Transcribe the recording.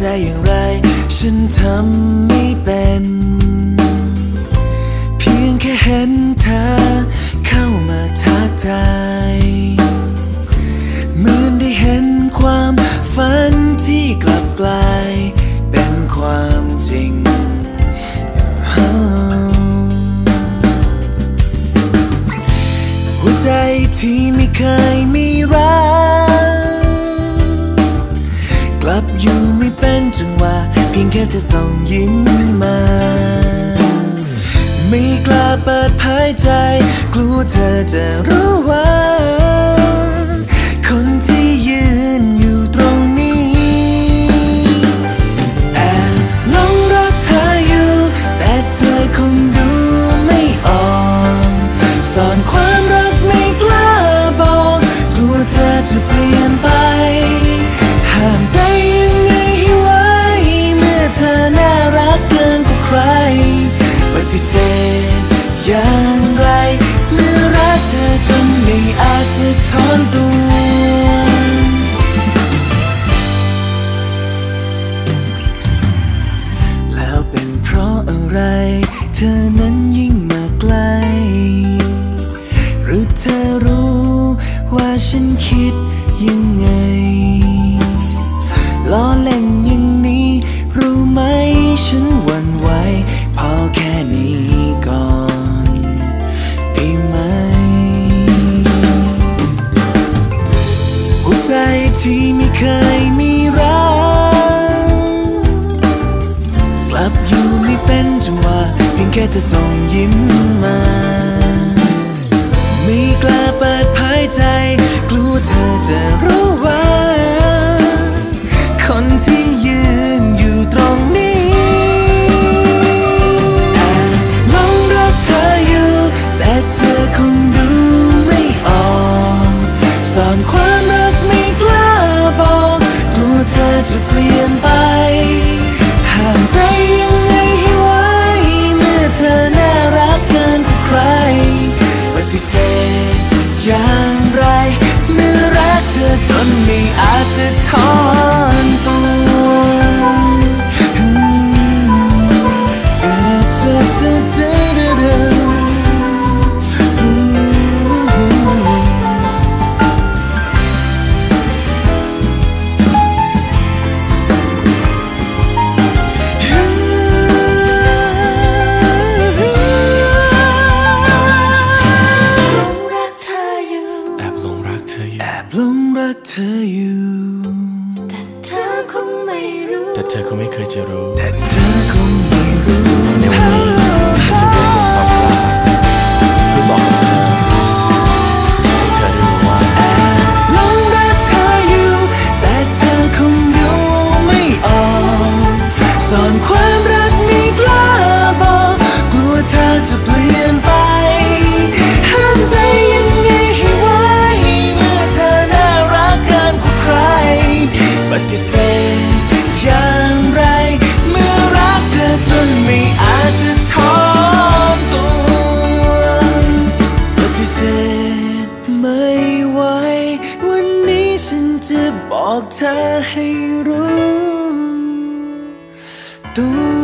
จะอย่างไร ฉันทำไม่เป็น เพียงแค่เห็นเธอเข้ามาทักทายเหมือนได้เห็นความฝันที่กลับกลาย เป็นความจริงหัวใจที่ไม่เคย ค่เธอส่องยิ้มมา ไม่กล้าเปิดเผยใจ กลัวเธอจะรู้ว่า อย่างไร เมื่อรักเธอจนไม่อาจจะทนตัว são อย่างไร เมื่อรักเธอจนไม่อาจจะทอ ธออยู่แอบหลงรักเธออยู่ แต่เธอคงไม่รู้ แต่เธอคงไม่เคยจะรู้ แต่เธอคง บอกเธอให้รู้ตัว